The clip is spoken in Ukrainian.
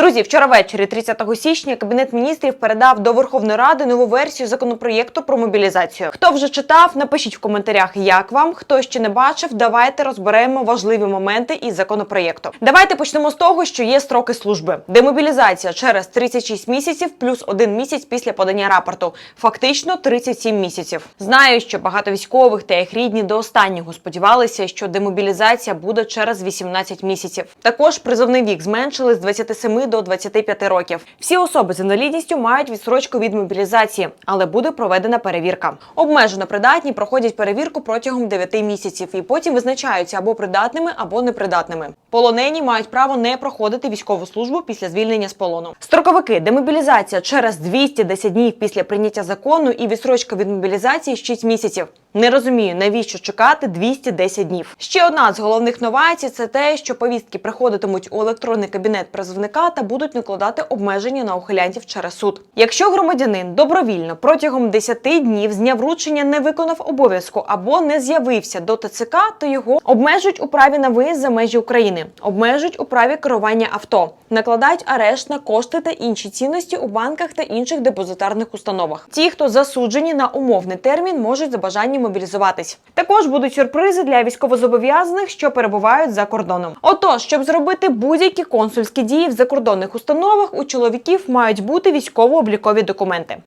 Друзі, вчора ввечері, 30 січня, кабінет міністрів передав до Верховної Ради нову версію законопроєкту про мобілізацію. Хто вже читав, напишіть в коментарях, як вам. Хто ще не бачив, давайте розберемо важливі моменти із законопроєкту. Давайте почнемо з того, що є строки служби. Демобілізація через 36 місяців плюс один місяць після подання рапорту. Фактично 37 місяців. Знаю, що багато військових та їх рідні до останнього сподівалися, що демобілізація буде через 18 місяців. Також призовний вік зменшили з 27 до 25 років. Всі особи з інвалідністю мають відсрочку від мобілізації, але буде проведена перевірка. Обмежено придатні проходять перевірку протягом 9 місяців і потім визначаються або придатними, або непридатними. Полонені мають право не проходити військову службу після звільнення з полону. Строковики демобілізація через 210 днів після прийняття закону і відсрочка від мобілізації 6 місяців. Не розумію, навіщо чекати 210 днів. Ще одна з головних новацій це те, що повістки приходитимуть у електронний кабінет призовника та будуть накладати обмеження на ухилянтів через суд. Якщо громадянин добровільно протягом 10 днів з дня вручення не виконав обов'язку або не з'явився до ТЦК, то його обмежують у праві на виїзд за межі України, обмежують у праві керування авто, накладають арешт на кошти та інші цінності у банках та інших депозитарних установах. Ті, хто засуджені на умовний термін, можуть за бажанням мобілізуватись. Також будуть сюрпризи для військовозобов'язаних, що перебувають за кордоном. Отож, щоб зробити будь-які консульські дії в закордонних установах, у чоловіків мають бути військово-облікові документи.